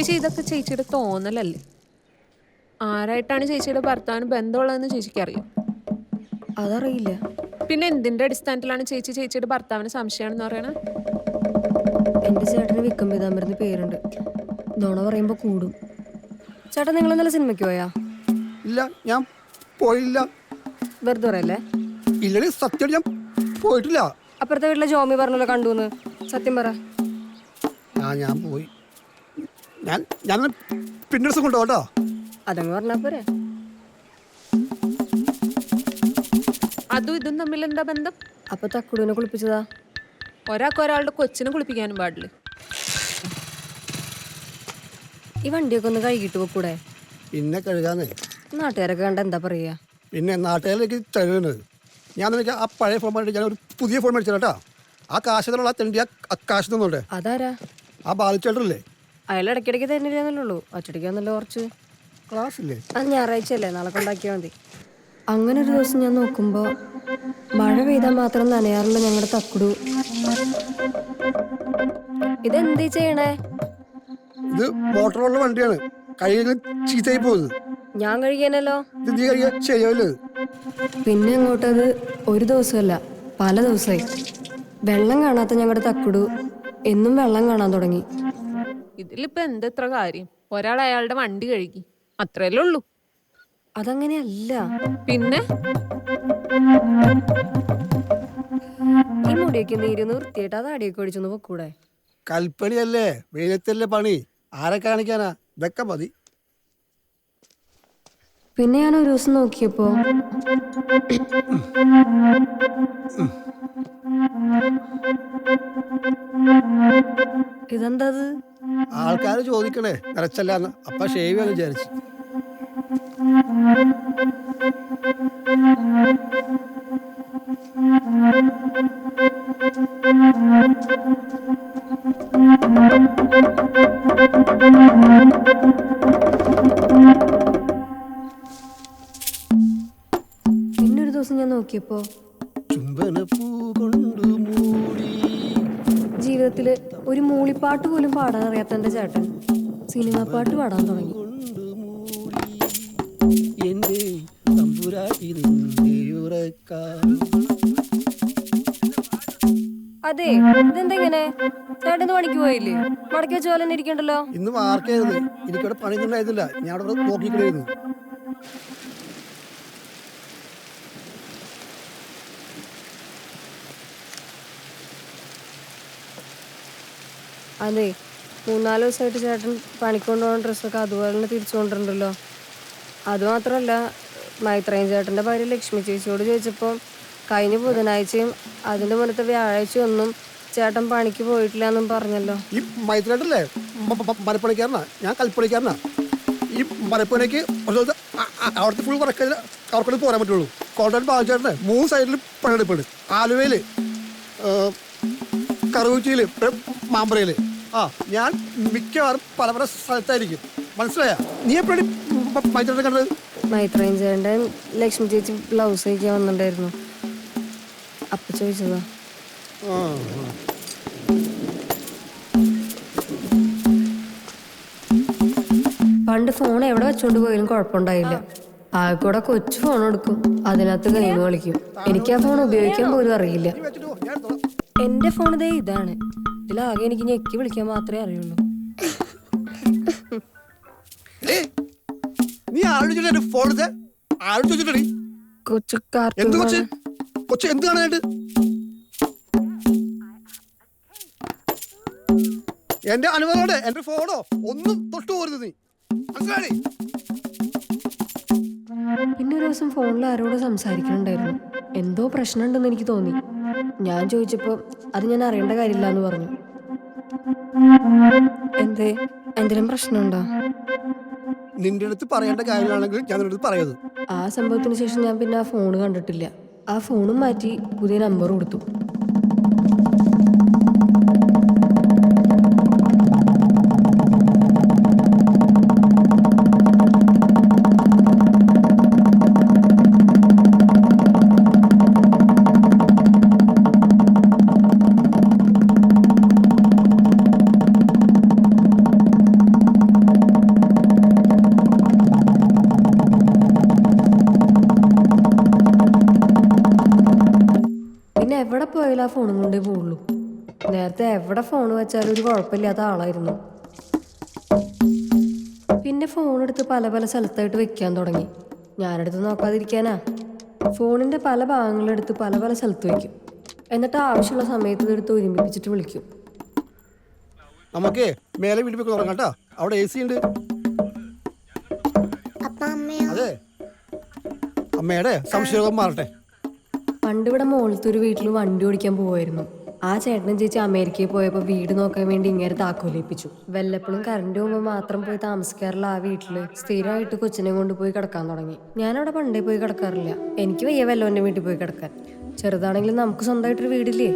ചേച്ചി ഇതൊക്കെ ചേച്ചിയുടെ തോന്നലല്ലേ? ആരായിട്ടാണ് ചേച്ചിയുടെ ഭർത്താവിന് ബന്ധമുള്ളതെന്ന് ചേച്ചിക്ക് അറിയാം. അതറിയില്ല. പിന്നെ എന്തിന്റെ അടിസ്ഥാനത്തിലാണ് ചേച്ചി ചേച്ചിയുടെ ഭർത്താവിന് സംശയമാണെന്ന് പറയണത് എന്റെ ചേട്ടന് വിക്രം പീതാംബരന് പേരുണ്ട്. നുണ പറയുമ്പോൾ കൂടും. ചേട്ടൻ നിങ്ങൾ ഇന്നലെ സിനിമയ്ക്ക് പോയാ? ഇല്ല ഞാൻ പോയില്ല. വെറുതെ പറയല്ലേ? ഇല്ല സത്യം ഞാൻ പോയിട്ടില്ല. അപ്പുറത്തെ വീട്ടിലെ ജോമി പറഞ്ഞല്ലോ കണ്ടു സത്യം പറ. ആ ഞാൻ പോയി. ഞാൻ ഞാൻ പിന്നെ ദിവസം കൊണ്ടുപോകട്ടോ കേട്ടോ? അതങ്ങ് പറഞ്ഞാ പോരെ. അതും ഇതും തമ്മിൽ എന്താ ബന്ധം? അപ്പൊ തക്കുടുവിനെ കുളിപ്പിച്ചതാ? ഒരാൾക്ക് ഒരാളുടെ കൊച്ചിനെ കുളിപ്പിക്കാനും പാടില്ല. ഈ വണ്ടിയൊക്കെ ഒന്ന് കഴുകിട്ട് പോക്കൂടെ? പിന്നെ കഴുകാന്നേ നാട്ടുകാരൊക്കെ കണ്ട എന്താ പറയാ? പിന്നെ നാട്ടുകാരിലേക്ക് തരുന്നത് ഞാൻ നിനക്ക് ആ പഴയ ഫോൺ മേടിച്ച് ഞാൻ ഒരു പുതിയ ഫോൺ മേടിച്ചു കേട്ടോ. ആ കാശത്തിലുള്ള തെണ്ടി ആ കാശ് തന്നോട്ടെ. അതാരാ? ആ ബാലിച്ചേട്ടല്ലേ അയാൾ ഇടയ്ക്കിടയ്ക്ക് തരുന്നില്ലെന്നല്ലേ അച്ചടിക്കാന്നല്ലോ കുറച്ച്. ക്ലാസ് ഇല്ലേ അത് ഞായറാഴ്ച അല്ലേ നാളെ കൊണ്ടാക്കിയാൽ മതി. അങ്ങനെ ഒരു ദിവസം ഞാൻ നോക്കുമ്പോൾ മഴ പെയ്താൽ മാത്രം നനയാറുള്ള ഞങ്ങളുടെ തക്കുടു. ഇതെന്തീ ചെയ്യണേ? ഇത് മോട്ടറുള്ള വണ്ടിയാണ്. കയ്യിൽ ചീത്തയായി പോകുന്നത് ഞാൻ കഴിക്കാനല്ലോ ഇത് നീ കഴിയാൻ ശരിയാവില്ല. പിന്നെ അങ്ങോട്ടത് ഒരു ദിവസമല്ല പല ദിവസമായി. വെള്ളം കാണാത്ത ഞങ്ങളുടെ തക്കുടു എന്നും വെള്ളം കാണാൻ തുടങ്ങി. ഇതിലിപ്പോ എന്തെത്ര കാര്യം? ഒരാൾ അയാളുടെ വണ്ടി കഴുകി. അത്രയല്ലേ ഉള്ളൂ. അതങ്ങനെയല്ല. പിന്നെ? ഈ മുടിയൊക്കെ നീരുന്ന് വൃത്തിയായിട്ട് അത് അടിയൊക്കെ ഒഴിച്ചൊന്ന് പൊക്കൂടെ? കൽപ്പണിയല്ലേ? വെയിലത്തല്ലേ പണി? ആരെ കാണിക്കാനാ? ഇതൊക്കെ മതി. പിന്നെ ഞാൻ ഒരു ദിവസം നോക്കിയപ്പോ ഇതെന്താ ഇത്? ആൾക്കാർ ചോദിക്കണേ നിറച്ചല്ലാന്ന് അപ്പൊ ഷേവ് ചെയ്യാന്ന് വിചാരിച്ചു. പിന്നൊരു ദിവസം ഞാൻ നോക്കിയപ്പോ ചുംബന ജീവിതത്തിൽ ഒരു മൂളിപ്പാട്ട് പോലും പാടാൻ അറിയാത്ത എന്റെ ചേട്ടൻ സിനിമ പാട്ട് പാടാൻ തുടങ്ങി. അതെ ഇതെന്തെങ്ങനെ? ചേട്ടൻ ഇന്ന് പണിക്ക് പോയില്ലേ? മടക്കി വെച്ച പോലെ തന്നെ ഇരിക്കണ്ടല്ലോ. ഇന്ന് മാർക്കായിരുന്നു. എനിക്കവിടെ പണിയൊന്നും ഉണ്ടായിരുന്നില്ല. ഞാൻ അവിടെ നോക്കിക്കളായിരുന്നു അതെ മൂന്നാൽ ദിവസമായിട്ട് ചേട്ടൻ പണിക്ക് കൊണ്ടുപോകുന്ന ഡ്രസ്സൊക്കെ അതുപോലെ തന്നെ തിരിച്ചു കൊണ്ടുണ്ടല്ലോ അതുമാത്രമല്ല മൈത്രയും ചേട്ടന്റെ ഭാര്യ ലക്ഷ്മി ചേച്ചിയോട് ചോദിച്ചപ്പോൾ കഴിഞ്ഞ ബുധനാഴ്ചയും അതിന്റെ മുന്നത്തെ വ്യാഴാഴ്ചയും ഒന്നും ചേട്ടൻ പണിക്ക് പോയിട്ടില്ല എന്നും പറഞ്ഞല്ലോ. ഈ മൈത്രേട്ടല്ലേ മരപ്പണിക്കാരനാ? ഞാൻ കൽപ്പണിക്കാരനാ. ഈ മരപ്പണിക്ക് അവിടുത്തെ ഫുൾ വർക്ക് അവർക്കൂടെ പോരാൻ പറ്റുള്ളൂ. കോട്ടയം പാലച്ചേട്ടനെ മൂന്ന് സൈഡിൽ പണിയെടുപ്പുണ്ട്. ആലുവയിൽ കറുകുറ്റിയിൽ മാമ്പറയിൽ ആ ഞാൻ മിക്കവാറും പല പല സ്ഥലത്തായിരിക്കും. മനസ്സിലായ? നീ എപ്പോഴും മൈത്രേട്ടനെ കണ്ടത്? മൈത്രയും ചേട്ടൻ ലക്ഷ്മി ചേച്ചി ബ്ലൗസ് തയ്ക്കാൻ വന്നിട്ടുണ്ടായിരുന്നു. അപ്പൊ ചോദിച്ചതാ. പണ്ട് ഫോൺ എവിടെ വെച്ചോണ്ട് പോയാലും കുഴപ്പമുണ്ടായില്ല. ആൾക്കൂടെ കൊച്ചു ഫോൺ എടുക്കും. അതിനകത്ത് ഗെയിം കളിക്കും. എനിക്ക് ആ ഫോൺ ഉപയോഗിക്കാൻ പോലും അറിയില്ല. എന്റെ ഫോൺ ഇതേ ഇതാണ്. ഇതിലാകെ എനിക്ക് ഞെക്കി വിളിക്കാൻ മാത്രമേ അറിയുള്ളൂ. നീ ആരോട് ചോദിച്ചിട്ട് ഫോൺ ചോദിച്ചിട്ടടി കൊച്ചു എന്ത് കൊച്ച്? കൊച്ച് എന്ത് കാണാനായിട്ട്? എന്റെ അനുഭവോടെ എന്റെ ഫോണോ ഒന്നും തൊട്ടു പോരുത് നീ. മനസ്സിലായി? പിന്നെ ഒരു ദിവസം ഫോണിൽ ആരോട് സംസാരിക്കണുണ്ടായിരുന്നു. എന്തോ പ്രശ്നമുണ്ടെന്ന് എനിക്ക് തോന്നി. ഞാൻ ചോദിച്ചപ്പോൾ അത് ഞാൻ അറിയേണ്ട കാര്യമില്ല എന്ന് പറഞ്ഞു. എന്തേ? എന്തെങ്കിലും പ്രശ്നമുണ്ടോ? നിന്റെ അടുത്ത് പറയേണ്ട കാര്യമാണെങ്കിൽ ഞാൻ നിന്റെ അടുത്ത് പറയത് ആ സംഭവത്തിന് ശേഷം ഞാൻ പിന്നെ ആ ഫോൺ കണ്ടിട്ടില്ല. ആ ഫോണും മാറ്റി പുതിയ നമ്പർ കൊടുത്തു. പോയാൽ ആ ഫോണും കൊണ്ടേ പോവുള്ളൂ. നേരത്തെ എവിടെ ഫോൺ വെച്ചാലും ഒരു കുഴപ്പമില്ലാത്ത ആളായിരുന്നു. പിന്നെ ഫോൺ എടുത്ത് പല പല സ്ഥലത്തായിട്ട് വെക്കാൻ തുടങ്ങി. ഞാനെടുത്ത് നോക്കാതിരിക്കാനാ. ഫോണിന്റെ പല ഭാഗങ്ങളെടുത്ത് പല പല സ്ഥലത്ത് വെക്കും. എന്നിട്ട് ആവശ്യമുള്ള സമയത്ത് ഇതെടുത്ത് ഒരുമിപ്പിച്ചിട്ട് വിളിക്കും. നമുക്ക് മേലെ വീട്ടിൽ പോയി തുടങ്ങാം കേട്ടോ. അവിടെ എ സി ഉണ്ട്. അതെ. അമ്മയുടെ സംശയം മാറട്ടെ. പണ്ട് ഇവിടെ മുകളിലത്തെ ഒരു വീട്ടിൽ വണ്ടി ഓടിക്കാൻ പോവായിരുന്നു. ആ ചേട്ടനും ചേച്ചി അമേരിക്കയിൽ പോയപ്പോൾ വീട് നോക്കാൻ വേണ്ടി ഇങ്ങനെ താക്കോലേൽപ്പിച്ചു വല്ലപ്പോഴും കറണ്ട് പോകുമ്പോൾ മാത്രം പോയി താമസിക്കാറുള്ള ആ വീട്ടിൽ സ്ഥിരമായിട്ട് കൊച്ചിനെ കൊണ്ട് പോയി കിടക്കാൻ തുടങ്ങി. ഞാനവിടെ പണ്ടേ പോയി കിടക്കാറില്ല. എനിക്ക് വയ്യ വല്ലവന്റെ വീട്ടിൽ പോയി കിടക്കാൻ. ചെറുതാണെങ്കിലും നമുക്ക് സ്വന്തമായിട്ടൊരു വീടില്ലേ?